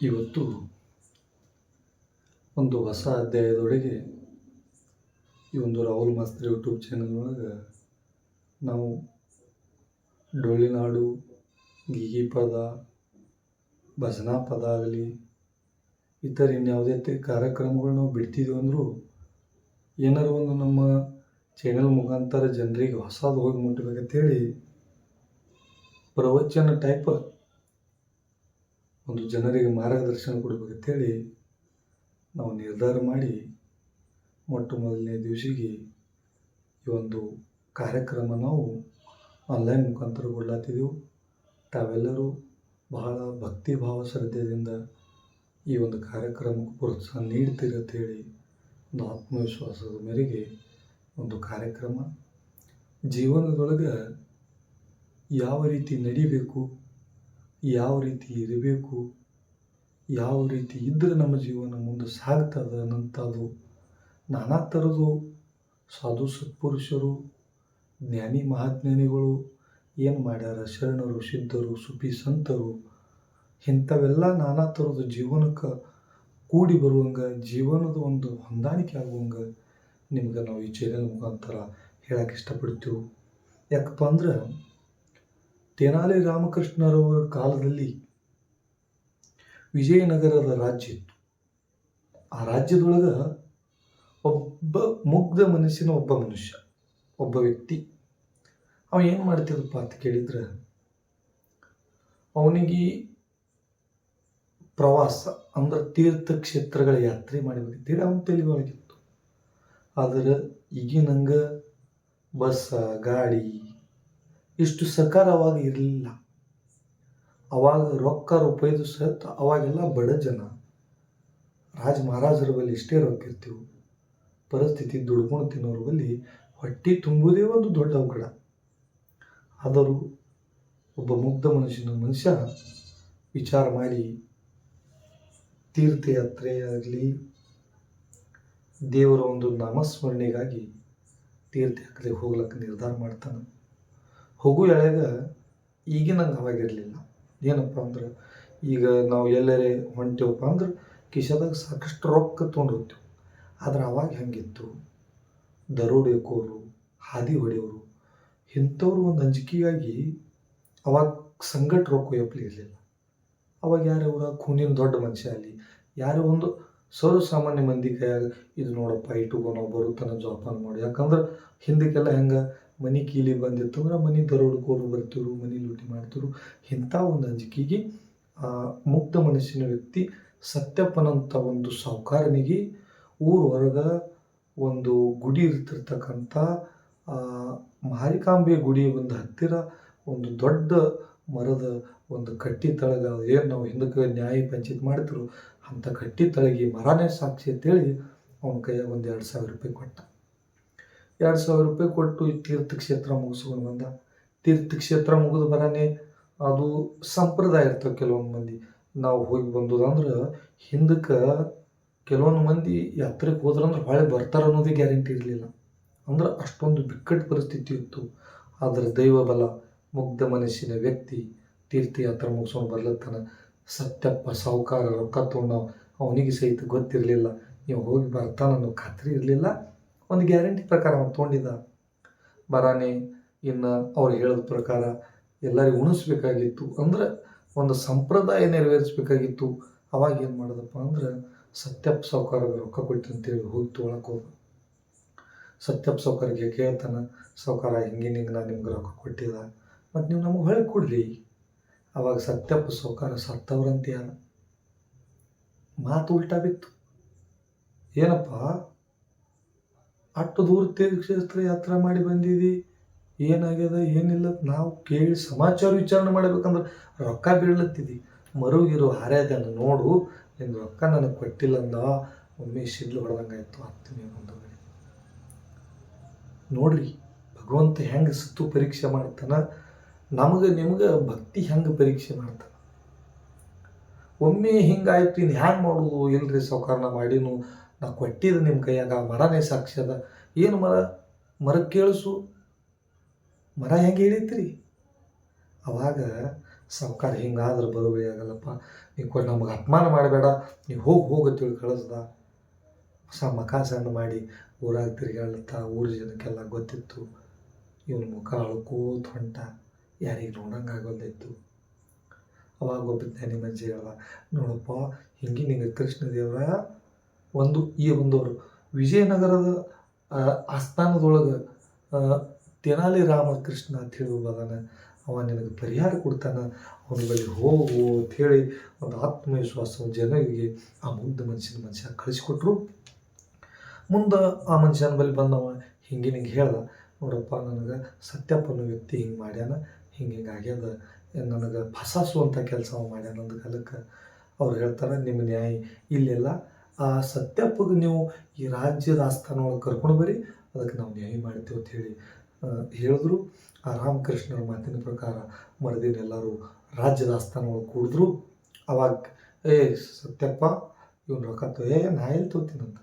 ಇವತ್ತು ಒಂದು ಹೊಸ ಅಧ್ಯಾಯದೊಳಗೆ ಈ ಒಂದು ರಾಹುಲ್ ಮಾಸ್ತ್ರಿ ಯೂಟ್ಯೂಬ್ ಚಾನಲ್ ಒಳಗೆ ನಾವು ಡೊಳ್ಳಿನಾಡು, ಗೀಗಿ ಪದ, ಭಜನಾ ಪದ ಆಗಲಿ, ಇತರ ಇನ್ಯಾವುದೇ ತೆ- ಕಾರ್ಯಕ್ರಮಗಳು ನಾವು ಬಿಡ್ತಿದ್ದೀವಿ ಅಂದರೂ ಏನಾರು ಒಂದು ನಮ್ಮ ಚಾನಲ್ ಮುಖಾಂತರ ಜನರಿಗೆ ಹೊಸದು ಹೋಗಿ ಮುಟ್ಟಬೇಕಂತೇಳಿ ಪ್ರವಚನ ಟೈಪ್ ಒಂದು ಜನರಿಗೆ ಮಾರ್ಗದರ್ಶನ ಕೊಡಬೇಕಂತೇಳಿ ನಾವು ನಿರ್ಧಾರ ಮಾಡಿ ಮೊಟ್ಟ ಮೊದಲನೇ ದಿವಸಿಗೆ ಈ ಒಂದು ಕಾರ್ಯಕ್ರಮ ನಾವು ಆನ್ಲೈನ್ ಮುಖಾಂತರ ಕೊಡ್ಲಾತಿದ್ದೆವು ತಾವೆಲ್ಲರೂ ಬಹಳ ಭಕ್ತಿ ಭಾವ ಶ್ರದ್ಧೆಯಿಂದ ಈ ಒಂದು ಕಾರ್ಯಕ್ರಮಕ್ಕೆ ಪ್ರೋತ್ಸಾಹ ನೀಡ್ತೀರಿ ಅಂತೇಳಿ ಒಂದು ಆತ್ಮವಿಶ್ವಾಸದ ಮೇರೆಗೆ ಒಂದು ಕಾರ್ಯಕ್ರಮ. ಜೀವನದೊಳಗೆ ಯಾವ ರೀತಿ ನಡಿಬೇಕು ಯಾವ ರೀತಿ ಇರಬೇಕು, ಯಾವ ರೀತಿ ಇದ್ದರೆ ನಮ್ಮ ಜೀವನ ಮುಂದೆ ಸಾಗ್ತದೆ ಅನ್ನಂಥದ್ದು ನಾನಾ ಥರದ್ದು ಸಾಧು ಸತ್ಪುರುಷರು, ಜ್ಞಾನಿ ಮಹಾಜ್ಞಾನಿಗಳು, ಏನು ಮಾಡ್ಯಾರ ಶರಣರು, ಸಿದ್ಧರು ಸುಪಿ ಸಂತರು, ಇಂಥವೆಲ್ಲ ನಾನಾ ಥರದ ಜೀವನಕ್ಕೆ ಕೂಡಿ ಬರುವಂಗೆ, ಜೀವನದ ಒಂದು ಹೊಂದಾಣಿಕೆ ಆಗುವಂಗೆ ನಿಮ್ಗೆ ನಾವು ಈ ಚಾನೆಲ್ ಮುಖಾಂತರ ಹೇಳಕ್ಕೆ ಇಷ್ಟಪಡ್ತೀವಿ. ಯಾಕಪ್ಪ ಅಂದ್ರೆ ತೆನಾಲಿ ರಾಮಕೃಷ್ಣರವರ ಕಾಲದಲ್ಲಿ ವಿಜಯನಗರದ ರಾಜ್ಯ ಇತ್ತು. ಆ ರಾಜ್ಯದೊಳಗೆ ಒಬ್ಬ ಮುಗ್ಧ ಮನಸ್ಸಿನ ಒಬ್ಬ ಮನುಷ್ಯ, ಒಬ್ಬ ವ್ಯಕ್ತಿ. ಅವ ಏನು ಮಾಡ್ತಿದ್ದಪ್ಪ ಅಂತ ಕೇಳಿದ್ರೆ, ಅವನಿಗೆ ಪ್ರವಾಸ ಅಂದ್ರೆ ತೀರ್ಥಕ್ಷೇತ್ರಗಳ ಯಾತ್ರೆ ಮಾಡಬೇಕಂತೇಳಿ ಅವನ ತಲೆ ಆದರೆ ಈಗಿನಂಗೆ ಬಸ್ಸ, ಗಾಡಿ ಇಷ್ಟು ಸಕಾರವಾಗಿ ಇರಲಿಲ್ಲ. ಅವಾಗ ರೊಕ್ಕ ರೂಪಾಯಿದು ಸತ್, ಅವಾಗೆಲ್ಲ ಬಡ ಜನ. ರಾಜ ಮಹಾರಾಜರ ಬಳಿ ಇಷ್ಟೇ ರೊಕ್ಕ ಇರ್ತೀವಿ, ಪರಿಸ್ಥಿತಿ ದುಡ್ಕೊಂಡು ತಿನ್ನೋರ ಬಳಿ ಹೊಟ್ಟೆ ತುಂಬುವುದೇ ಒಂದು ದೊಡ್ಡ ಅವಘಡ. ಆದರೂ ಒಬ್ಬ ಮುಗ್ಧ ಮನುಷ್ಯನ ಮನುಷ್ಯ ವಿಚಾರ ಮಾಡಿ ತೀರ್ಥಯಾತ್ರೆಯಾಗಲಿ ದೇವರ ಒಂದು ನಾಮಸ್ಮರಣೆಗಾಗಿ ತೀರ್ಥಯಾತ್ರೆಗೆ ಹೋಗ್ಲಿಕ್ಕೆ ನಿರ್ಧಾರ ಮಾಡ್ತಾನೆ. ಹೋಗು ಎಳೆಗ ಈಗಿನಂಗೆ ಅವಾಗಿರಲಿಲ್ಲ ಏನಪ್ಪ ಅಂದ್ರೆ, ಈಗ ನಾವು ಎಲ್ಲರೇ ಹೊಂಟೇವಪ್ಪ ಅಂದ್ರೆ ಕಿಶದಾಗ ಸಾಕಷ್ಟು ರೊಕ್ಕ ತೊಗೊಂಡು ಹೋಗ್ತೀವಿ ಆದ್ರೆ ಅವಾಗ ಹೆಂಗಿತ್ತು? ದರೋಡೆಕೋರು ಹಾದಿ ಹೊಡೆಯೋರು, ಇಂಥವ್ರು ಒಂದು ಅಂಜಿಕೆಯಾಗಿ ಅವಾಗ ಸಂಗಟ ರೊಕ್ಕ ಒಯ್ಯಪ್ಲಿ ಇರಲಿಲ್ಲ. ಅವಾಗ ಯಾರು ಅವರ ಖೂನಿನ ದೊಡ್ಡ ಮನುಷ್ಯ ಅಲ್ಲಿ. ಯಾರೋ ಒಂದು ಸರ್ವಸಾಮಾನ್ಯ ಮಂದಿ ಕೈಯಾಗ, ಇದು ನೋಡಪ್ಪ ಇಟ್ಟುಕೊ ನಾವು ಬರುತ್ತಾನೆ ಜೋಪಾನ ಮಾಡಿ. ಯಾಕಂದ್ರೆ ಹಿಂದಕ್ಕೆಲ್ಲ ಹೆಂಗೆ? ಮನೆ ಕೀಲಿ ಬಂದಿತ್ತು ಅಂದ್ರೆ ಮನೆ ದರೋಡ್ಕೋರು ಬರ್ತಿರು ಮನೆ ಲೂಟಿ ಮಾಡ್ತಿರು ಇಂಥ ಒಂದು ಅಂಜಿಕೆಗೆ ಮುಗ್ಧ ಮನಸ್ಸಿನ ವ್ಯಕ್ತಿ ಸತ್ಯಪ್ಪನಂಥ ಒಂದು ಸಾಹುಕಾರನಿಗೆ ಊರ ಹೊರಗ ಒಂದು ಗುಡಿ ಇರ್ತಿರ್ತಕ್ಕಂಥ ಮಾರಿಕಾಂಬೆ ಗುಡಿ ಒಂದು ಹತ್ತಿರ ಒಂದು ದೊಡ್ಡ ಮರದ ಒಂದು ಕಟ್ಟಿ ತಳಗ, ಏನು ನಾವು ಹಿಂದಕ್ಕೆ ನ್ಯಾಯ ಪಂಚಾಯತ್ ಮಾಡ್ತಿರು ಅಂಥ ಕಟ್ಟಿ ತಳಗಿ ಮರನೇ ಸಾಕ್ಷಿ ಅಂತೇಳಿ ಅವನ ಕೈಯಾಗ ಒಂದು ಎರಡು ಸಾವಿರ ರೂಪಾಯಿ ಕೊಟ್ಟ. ಎರಡು ಸಾವಿರ ರೂಪಾಯಿ ಕೊಟ್ಟು ತೀರ್ಥಕ್ಷೇತ್ರ ಮುಗಿಸ್ಕೊಂಡು ಬಂದ. ತೀರ್ಥಕ್ಷೇತ್ರ ಮುಗಿದು ಬರಾನೆ ಅದು ಸಂಪ್ರದಾಯ ಇರ್ತವೆ ಕೆಲವೊಂದು ಮಂದಿ. ನಾವು ಹೋಗಿ ಬಂದದಂದ್ರೆ ಹಿಂದಕ್ಕೆ ಕೆಲವೊಂದು ಮಂದಿ ಯಾತ್ರೆಗೆ ಹೋದ್ರಂದ್ರೆ ಭಾಳ ಬರ್ತಾರೆ ಅನ್ನೋದೇ ಗ್ಯಾರಂಟಿ ಇರಲಿಲ್ಲ. ಅಂದ್ರೆ ಅಷ್ಟೊಂದು ಬಿಕ್ಕಟ್ಟು ಪರಿಸ್ಥಿತಿ ಇತ್ತು. ಆದರೆ ದೈವ ಬಲ, ಮುಗ್ಧ ಮನಸ್ಸಿನ ವ್ಯಕ್ತಿ ತೀರ್ಥಯಾತ್ರೆ ಮುಗಿಸ್ಕೊಂಡು ಬರ್ಲತ್ತಾನ ಸತ್ಯಪ್ಪ ಸಾಹುಕಾರ ರೊಕ್ಕ ತೊಗೊಂಡು ಅವನಿಗೆ ಸಹಿತ ಗೊತ್ತಿರಲಿಲ್ಲ. ನೀವು ಹೋಗಿ ಬರ್ತಾನ ಅನ್ನೋ ಖಾತ್ರಿ ಇರಲಿಲ್ಲ. ಒಂದು ಗ್ಯಾರಂಟಿ ಪ್ರಕಾರ ಅವ್ನು ತೊಗೊಂಡಿದ್ದ. ಬರಾನೆ, ಇನ್ನು ಅವ್ರು ಹೇಳಿದ ಪ್ರಕಾರ ಎಲ್ಲರಿಗೂ ಉಣಿಸ್ಬೇಕಾಗಿತ್ತು. ಅಂದ್ರೆ ಒಂದು ಸಂಪ್ರದಾಯ ನೆರವೇರಿಸ್ಬೇಕಾಗಿತ್ತು. ಅವಾಗ ಏನು ಮಾಡೋದಪ್ಪ ಅಂದ್ರೆ, ಸತ್ಯಪ್ಪ ಸಾವುಕಾರಿಗೆ ರೊಕ್ಕ ಕೊಟ್ಟು ಅಂತೇಳಿ ಹೋಗಿ ತೊಗೊಳಕ್ಕೆ ಹೋದ. ಸತ್ಯಪ್ಪ ಸಾವುಕಾರಿಗೆ ಕೇಳ್ತಾನೆ ಸಾವುಕಾರ ಹಿಂಗೆ ಹಿಂಗೆ ನಾನು ನಿಮ್ಗೆ ರೊಕ್ಕ ಕೊಟ್ಟಿದ್ದ ಮತ್ತು ನೀವು ನಮಗೆ ಹೊಳೆ ಕೊಡ್ರಿ. ಅವಾಗ ಸತ್ಯಪ್ಪ ಸಾವುಕಾರ ಸತ್ತವ್ರಂತೆ ಮಾತು ಉಲ್ಟಾ ಬಿತ್ತು. ಏನಪ್ಪ? ಅಷ್ಟು ದೂರ ತೀರ್ಥಕ್ಷೇತ್ರ ಯಾತ್ರೆ ಮಾಡಿ ಬಂದಿದ್ದಿ ಏನಾಗ್ಯದ? ಏನಿಲ್ಲ? ನಾವು ಕೇಳಿ ಸಮಾಚಾರ ವಿಚಾರಣೆ ಮಾಡ್ಬೇಕಂದ್ರೆ ರೊಕ್ಕ ಬೀಳತ್ತಿದ್ದಿ ಮರುಗಿರು ಹಾರ್ಯಾದನ್ನು ನೋಡು. ನಿನ್ನ ರೊಕ್ಕ ನನಗೆ ಕೊಟ್ಟಿಲ್ಲ ಅಂದ. ಒಮ್ಮೆ ಶಿಡ್ಲು ಹೊಡೆದಂಗಾಯ್ತು. ಒಂದು ವೇಳೆ ನೋಡ್ರಿ, ಭಗವಂತ ಹೆಂಗೆ ಸತ್ತು ಪರೀಕ್ಷೆ ಮಾಡ್ತಾನ? ನಮಗೆ ನಿಮ್ಗೆ ಭಕ್ತಿ ಹೆಂಗೆ ಪರೀಕ್ಷೆ ಮಾಡ್ತಾನ? ಒಮ್ಮೆ ಹಿಂಗಾಯ್ತು ಇನ್ನು ಹ್ಯಾಂಗೆ ಮಾಡೋದು? ಇಲ್ರಿ ಸಾವುಕಾರನ ಮಾಡಿನು ನಾ ಕೊಟ್ಟಿದ್ದು ನಿಮ್ಮ ಕೈಯಾಗ ಆ ಮರನೇ ಸಾಕ್ಷಿ ಅದ. ಏನು ಮರ? ಮರ ಕೇಳಿಸು. ಮರ ಹೆಂಗೆ ಹೇಳಿತ್ರಿ? ಅವಾಗ ಸಾವುಕಾರ ಹಿಂಗಾದ್ರೆ ಬರೋಬರಿ ಆಗಲ್ಲಪ್ಪ. ನೀವು ಕೊಟ್ಟು ನಮಗೆ ಅಪಮಾನ ಮಾಡಬೇಡ. ನೀವು ಹೋಗಿ ಹೋಗತ್ತೇಳಿ ಕಳಿಸ್ದ. ಹೊಸ ಮಖ ಸಣ್ಣ ಮಾಡಿ ಊರಾಗ ತಿರುಗಾಡ್ಲತ್ತ ಊರ ಜನಕ್ಕೆಲ್ಲ ಗೊತ್ತಿತ್ತು. ಇವನ ಮುಖ ಅಳ್ಕೋತ ಹೊಂಟ. ಯಾರಿಗೆ ನೋಡಂಗೆ ಅವಾಗ ಒಬ್ಬ ಜ್ಞಾನಿ ಮಂಜಿ ಹೇಳ್ದ ನೋಡಪ್ಪ, ಹಿಂಗೆ ನಿಂಗೆ ಕೃಷ್ಣದೇವರ ಒಂದು, ಈ ಒಂದು ವಿಜಯನಗರದ ಆಸ್ಥಾನದೊಳಗೆ ತೆನಾಲಿ ರಾಮಕೃಷ್ಣ ಅಂತ ಹೇಳಿ ಒಬ್ಬ ಅವ ನಿನಗೆ ಪರಿಹಾರ ಕೊಡ್ತಾನೆ. ಅವನ ಬಳಿ ಹೋಗು ಅಂಥೇಳಿ ಒಂದು ಆತ್ಮವಿಶ್ವಾಸ ಜನರಿಗೆ ಆ ಮುಗ್ಧ ಮನುಷ್ಯನ ಮನುಷ್ಯ ಕಳಿಸಿಕೊಟ್ರು. ಮುಂದೆ ಆ ಮನುಷ್ಯನ ಬಳಿ ಬಂದವ. ಹಿಂಗೆ ನಿಂಗೆ ಹೇಳ್ದ, ನೋಡಪ್ಪ, ನನಗೆ ಸತ್ಯಪ್ಪನ ವ್ಯಕ್ತಿ ಹಿಂಗೆ ಮಾಡ್ಯಾನ. ಹಿಂಗೆ ಹಿಂಗೆ ಆಗ್ಯದ. ನನಗೆ ಫಸಾಸುವಂಥ ಕೆಲಸ ಮಾಡ್ಯಾನ ಒಂದು ಕಾಲಕ್ಕೆ ಅವ್ರು ಹೇಳ್ತಾರೆ ನಿಮ್ಮ ನ್ಯಾಯ ಇಲ್ಲೆಲ್ಲ. ಆ ಸತ್ಯಪ್ಪಗೆ ನೀವು ಈ ರಾಜ್ಯದ ಆಸ್ಥಾನ ಒಳಗೆ ಕರ್ಕೊಂಡು ಬರ್ರಿ ಅದಕ್ಕೆ ನಾವು ನ್ಯಾಯ ಮಾಡ್ತೀವಿ ಅಂತ ಹೇಳಿ ಹೇಳಿದ್ರು. ಆ ರಾಮಕೃಷ್ಣರ ಮಾತಿನ ಪ್ರಕಾರ ಮರುದಿನ ಎಲ್ಲರೂ ರಾಜ್ಯದ ಆಸ್ಥಾನ ಒಳಗೆ ಕೂಡಿದ್ರು. ಅವಾಗ, ಏ ಸತ್ಯಪ್ಪ, ಇವನು ರೊಕ್ಕ ತೋ, ಏ, ನಾ ಎಲ್ಲಿ ತೋತೀನಂತ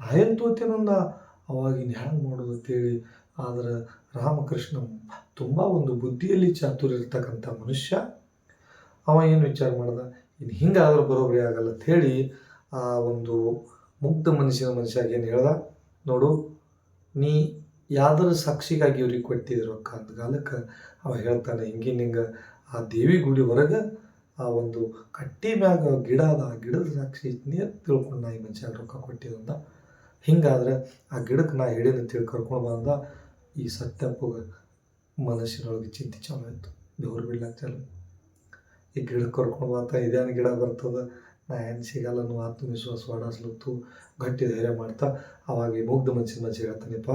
ನಾ ಎಲ್ಲಿ ತೋತೀನಂದ ಅವಾಗ ಇನ್ನು ಹ್ಯಾಂಗೆ ಮಾಡೋದು? ಅಂತೇಳಿ ಆದ್ರೆ ರಾಮಕೃಷ್ಣ ತುಂಬ ಒಂದು ಬುದ್ಧಿಯಲ್ಲಿ ಚಾತುರ್ಯ ಇರ್ತಕ್ಕಂಥ ಮನುಷ್ಯ. ಅವ ಏನು ವಿಚಾರ ಮಾಡ್ದ? ಇನ್ನು ಹಿಂಗಾದರೂ ಬರೋಬ್ಬರಿ ಆಗಲ್ಲ ಹೇಳಿ ಆ ಒಂದು ಮುಗ್ಧ ಮನುಷ್ಯನ ಮನುಷ್ಯ ಏನು ಹೇಳ್ದ? ನೋಡು, ನೀ ಯಾವ್ದಾರ ಸಾಕ್ಷಿಗಾಗಿ ಇವ್ರಿಗೆ ಕೊಟ್ಟಿದ್ರು ಅಂದ ಕಾಲಕ್ಕೆ ಅವ ಹೇಳ್ತಾನೆ ಹಿಂಗಿನ ಹಿಂಗೆ ಆ ದೇವಿ ಗುಡಿ ಹೊರಗೆ ಆ ಒಂದು ಕಟ್ಟಿ ಮ್ಯಾಗ ಗಿಡ ಅದ, ಆ ಗಿಡದ ಸಾಕ್ಷಿ ತಿಳ್ಕೊಂಡು ನಾ ಈ ಮನುಷ್ಯ ರೊಕ್ಕ ಕೊಟ್ಟಿದ್ದಂದ ಹಿಂಗಾದ್ರೆ ಆ ಗಿಡಕ್ಕೆ ನಾ ಹೇಳಿದ ಕರ್ಕೊಂಡು ಬಂದ. ಈ ಸತ್ಯಪ್ಪಗೆ ಮನುಷ್ಯರೊಳಗೆ ಚಿಂತೆ ಚಾಲು ಆಯಿತು. ದೇವ್ರು ಚಾಲು ಈ ಗಿಡ ಕರ್ಕೊಂಡು ಬಂತ ಇದೇನು ಗಿಡ ಬರ್ತದ. ನಾ ಏನು ಸಿಗಲ್ಲ ಆತ್ಮವಿಶ್ವಾಸ ಹೊಡಸ್ಲತ್ತು ಗಟ್ಟಿ ಧೈರ್ಯ ಮಾಡ್ತಾ ಅವಾಗ ಈ ಮುಗ್ಧ ಮನುಷ್ಯನ ಮನ್ಸಿಗೆ ಹೇಳ್ತಾನೆಪ್ಪ,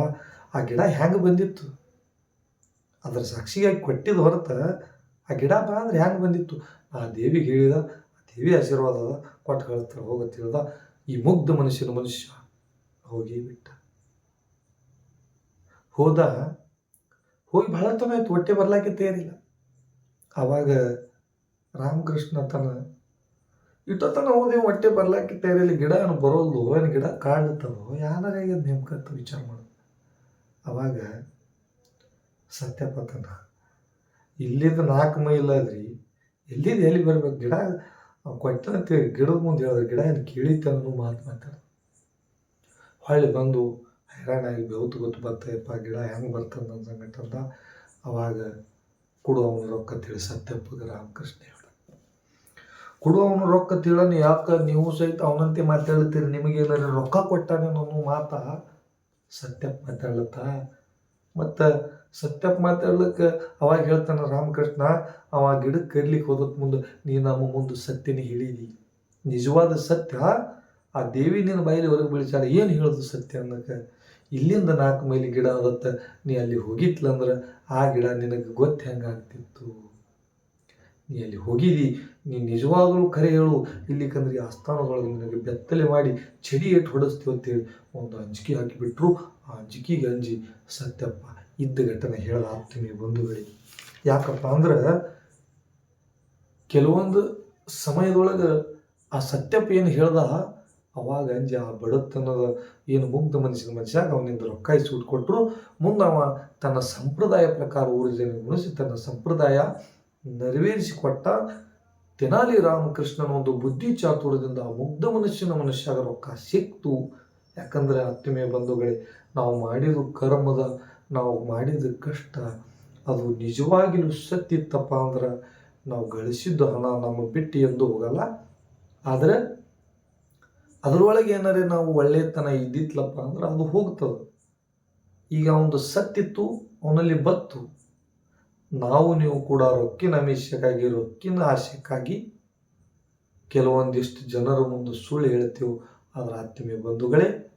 ಆ ಗಿಡ ಹೆಂಗೆ ಬಂದಿತ್ತು? ಅದರ ಸಾಕ್ಷಿಗಾಗಿ ಕೊಟ್ಟಿದ್ದು ಹೊರತು ಆ ಗಿಡ ಬಾ ಅಂದ್ರೆ ಹೆಂಗೆ ಬಂದಿತ್ತು? ಆ ದೇವಿಗೆ ಹೇಳಿದ, ಆ ದೇವಿ ಆಶೀರ್ವಾದ ಕೊಟ್ಟು ಕಳಿಸ್ತಾರೆ ಹೋಗತ್ತೆ ಈ ಮುಗ್ಧ ಮನುಷ್ಯನ ಮನುಷ್ಯ ಹೋಗಿ ಬಿಟ್ಟ. ಹೋದ, ಹೋಗಿ ಬಹಳ ತನ ಆಯ್ತು, ಹೊಟ್ಟೆ ಬರ್ಲಾಕೆ ತಯಾರಿಲ್ಲ ಆವಾಗ ರಾಮಕೃಷ್ಣ ತನ ಇಟ್ಟತನ ಹೋದೆ, ಹೊಟ್ಟೆ ಬರ್ಲಾಕೆ ತಯಾರಿಲ್ಲ ಗಿಡ ಏನು ಬರೋಲ್ದು ಏನು ಗಿಡ ಕಾಡ್ಲತ್ತದೋ ಯಾರು ಹೇಗೆ ನೇಮ್ಕತ್ತ ವಿಚಾರ ಮಾಡೋದು. ಅವಾಗ ಸತ್ಯಪತನ ಇಲ್ಲಿದ್ದ ನಾಲ್ಕು ಮೈಲ್ ಅದ್ರಿ ಎಲ್ಲಿದ್ದ ಎಲ್ಲಿ ಬರ್ಬೇಕು, ಗಿಡ ಕೊಟ್ಟಂತ ಗಿಡದ ಮುಂದೆ ಹೇಳಿದ್ರೆ, ಗಿಡ ಏನು ಕೇಳಿತ್ತ ಅನ್ನೋ ಮಾತು ಮಾತಾಡ ಹೊಳ್ಳಿ ಬಂದು ಹೈರಾಣಾಗಿ ಬೆವತ್ತು ಗೊತ್ತು ಬರ್ತಯಪ್ಪ ಗಿಡ ಹೆಂಗೆ ಅಂತ ಅವಾಗ ಕೊಡುವವನು ರೊಕ್ಕ ತಿಳಿ ಸತ್ಯಪ್ಪ ರಾಮಕೃಷ್ಣ ಹೇಳ ಕೊಡುವವನು ರೊಕ್ಕ ತಿಳನು ಯಾಕೆ ನೀವು ಸಹಿತ ಅವನಂತೆ ಮಾತಾಡ್ತೀರಿ? ನಿಮಗೇನಾರ ರೊಕ್ಕ ಕೊಟ್ಟಾನೆ ಅನ್ನೋ ಮಾತ ಸತ್ಯಪ್ಪ ಮಾತಾಡ್ಲತ್ತ. ಮತ್ತು ಸತ್ಯಪ್ಪ ಮಾತಾಡ್ಲಿಕ್ಕೆ ಅವಾಗ ಹೇಳ್ತಾನೆ ರಾಮಕೃಷ್ಣ, ಅವ ಗಿಡಕ್ಕೆ ಕರಿಲಿಕ್ಕೆ ಹೋದಕ್ಕೆ ಮುಂದೆ ನೀ ನಮ್ಮ ಮುಂದೆ ಸತ್ಯನ ಹೇಳಿದಿ ನಿಜವಾದ ಸತ್ಯ ಆ ದೇವಿ ನಿನ್ನ ಬಾಯಲ್ಲಿ ಹೊರಗೆ ಏನು ಹೇಳೋದು ಸತ್ಯ ಅನ್ನಕ್ಕೆ? ಇಲ್ಲಿಂದ ನಾಲ್ಕು ಮೈಲಿ ಗಿಡ ಅದತ್ತ ನೀ ಅಲ್ಲಿ ಹೋಗಿತ್ಲಂದ್ರೆ ಆ ಗಿಡ ನಿನಗೆ ಗೊತ್ತು ಹೆಂಗಾಗ್ತಿತ್ತು ನೀ ಅಲ್ಲಿ ಹೋಗಿದಿ, ನೀ ನಿಜವಾಗಲೂ ಕರೆ ಹೇಳು ಇಲ್ಲಿಕಂದ್ರೆ ಈ ಆಸ್ಥಾನದೊಳಗೆ ನಿನಗೆ ಬೆತ್ತಲೆ ಮಾಡಿ ಚಡಿ ಎಟ್ಟು ಹೊಡೆಸ್ತೀವಿ ಅಂತೇಳಿ ಒಂದು ಅಂಜಿಕೆ ಹಾಕಿಬಿಟ್ರು. ಆ ಅಂಜಿಕೆಗೆ ಅಂಜಿ, ಸತ್ಯಪ್ಪ, ಇದ್ದ ಘಟನೆ ಹೇಳ ಆಗ್ತೀನಿ ಬಂಧುಗಳಿಗೆ ಯಾಕಪ್ಪ ಅಂದ್ರೆ ಕೆಲವೊಂದು ಸಮಯದೊಳಗೆ ಆ ಸತ್ಯಪ್ಪ ಏನು ಹೇಳ್ದ? ಅವಾಗ ಅಂಜಿ ಆ ಬಡತನದ ಏನು ಮುಗ್ಧ ಮನುಷ್ಯನ ಮನುಷ್ಯಾಗ ಅವನಿಂದ ರೊಕ್ಕ ಇಸ್ಬಿಟ್ಟು ಕೊಟ್ಟರು ಮುಂದೆ ಅವ ತನ್ನ ಸಂಪ್ರದಾಯ ಪ್ರಕಾರ ಊರ ಜನ ತನ್ನ ಸಂಪ್ರದಾಯ ನೆರವೇರಿಸಿಕೊಟ್ಟ ತೆನಾಲಿ ರಾಮಕೃಷ್ಣನ ಒಂದು ಬುದ್ಧಿ ಚಾತುರ್ಯದಿಂದ ಆ ಮುಗ್ಧ ಮನುಷ್ಯನ ಮನುಷ್ಯಾಗ ರೊಕ್ಕ ಸಿಕ್ತು. ಯಾಕಂದ್ರೆ ಆತ್ಮೀಯ ಬಂಧುಗಳೇ, ನಾವು ಮಾಡಿದ ಕರ್ಮದ, ನಾವು ಮಾಡಿದ ಕಷ್ಟ, ಅದು ನಿಜವಾಗಿಯೂ ಸತ್ತಿತ್ತಪ್ಪ ಅಂದ್ರೆ ನಾವು ಗಳಿಸಿದ್ದು ಹಣ ನಮ್ಮ ಬಿಟ್ಟು ಎಂದು ಹೋಗಲ್ಲ. ಆದರೆ ಅದರೊಳಗೆ ಏನಾರೇ ನಾವು ಒಳ್ಳೆತನ ಇದ್ದಿತ್ಲಪ್ಪ ಅಂದ್ರೆ ಅದು ಹೋಗ್ತದೆ. ಈಗ ಒಂದು ಸತ್ತಿತ್ತು, ಅವನಲ್ಲಿ ಬತ್ತು. ನಾವು ನೀವು ಕೂಡ ರೊಕ್ಕಿನ ಅಮಿಷಕ್ಕಾಗಿ ರೊಕ್ಕಿನ ಆಶೆಕ್ಕಾಗಿ ಕೆಲವೊಂದಿಷ್ಟು ಜನರ ಮುಂದೆ ಸುಳ್ಳು ಹೇಳ್ತೀವಿ. ಅದರ ಆತ್ಮೀಯ ಬಂಧುಗಳೇ,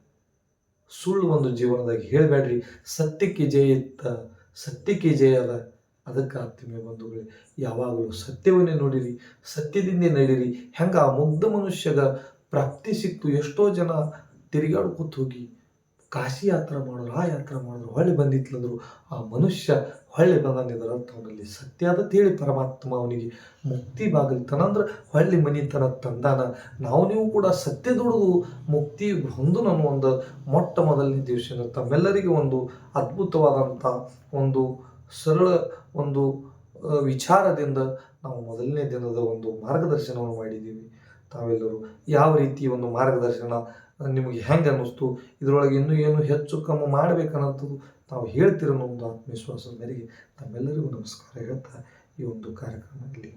ಸುಳ್ಳು ಒಂದು ಜೀವನದಾಗ ಹೇಳಬೇಡ್ರಿ. ಸತ್ಯಕ್ಕೆ ಜಯ ಇತ್ತ, ಸತ್ಯಕ್ಕೆ ಜಯ ಅದ. ಅದಕ್ಕೆ ಆತ್ಮೀಯ ಬಂಧುಗಳೇ, ಯಾವಾಗಲೂ ಸತ್ಯವನ್ನೇ ನೋಡಿರಿ, ಸತ್ಯದಿಂದ ನಡೀರಿ. ಹೆಂಗೆ ಆ ಮುಗ್ಧ ಮನುಷ್ಯಗ ಪ್ರಾಪ್ತಿ ಸಿಕ್ತು. ಎಷ್ಟೋ ಜನ ತಿರುಗಾಡ್ಕೊತ ಹೋಗಿ ಕಾಶಿ ಯಾತ್ರೆ ಮಾಡೋರು, ಆ ಯಾತ್ರೆ ಮಾಡಿದ್ರು, ಹೊಳ್ಳಿ ಬಂದಿತ್ಲಂದ್ರು, ಆ ಮನುಷ್ಯ ಹೊಳ್ಳಿ ಬಂದಂಗಿದ್ರ ಅಂತ ಅವನಲ್ಲಿ. ಸತ್ಯ ಅದ ಹೇಳಿ ಪರಮಾತ್ಮ ಅವನಿಗೆ ಮುಕ್ತಿ ಬಾಗಿಲ್ತಾನ ಅಂದ್ರೆ ಹೊಳ್ಳಿ ಮನಿತನ ತಂದಾನ. ನಾವು ನೀವು ಕೂಡ ಸತ್ಯ ದುಡಿದು ಮುಕ್ತಿ ಹೊಂದು ನಾನು ಒಂದು ಮೊಟ್ಟ ಮೊದಲನೇ ದಿವಸ ತಮ್ಮೆಲ್ಲರಿಗೆ ಒಂದು ಅದ್ಭುತವಾದಂಥ ಒಂದು ಸರಳ ಒಂದು ವಿಚಾರದಿಂದ ನಾವು ಮೊದಲನೇ ದಿನದ ಒಂದು ಮಾರ್ಗದರ್ಶನವನ್ನು ಮಾಡಿದ್ದೀವಿ. ತಾವೆಲ್ಲರೂ ಯಾವ ರೀತಿ ಒಂದು ಮಾರ್ಗದರ್ಶನ ನಿಮಗೆ ಹೆಂಗೆ ಅನ್ನಿಸ್ತು? ಇದರೊಳಗೆ ಇನ್ನೂ ಏನು ಹೆಚ್ಚು ಕಮ್ಮಿ ಮಾಡಬೇಕನ್ನೋಂಥದ್ದು ತಾವು ಹೇಳ್ತಿರೋ ಒಂದು ಆತ್ಮವಿಶ್ವಾಸದ ಮೇರೆಗೆ. ತಮ್ಮೆಲ್ಲರಿಗೂ ನಮಸ್ಕಾರ ಹೇಳ್ತಾ ಈ ಒಂದು ಕಾರ್ಯಕ್ರಮ ಇಲ್ಲಿ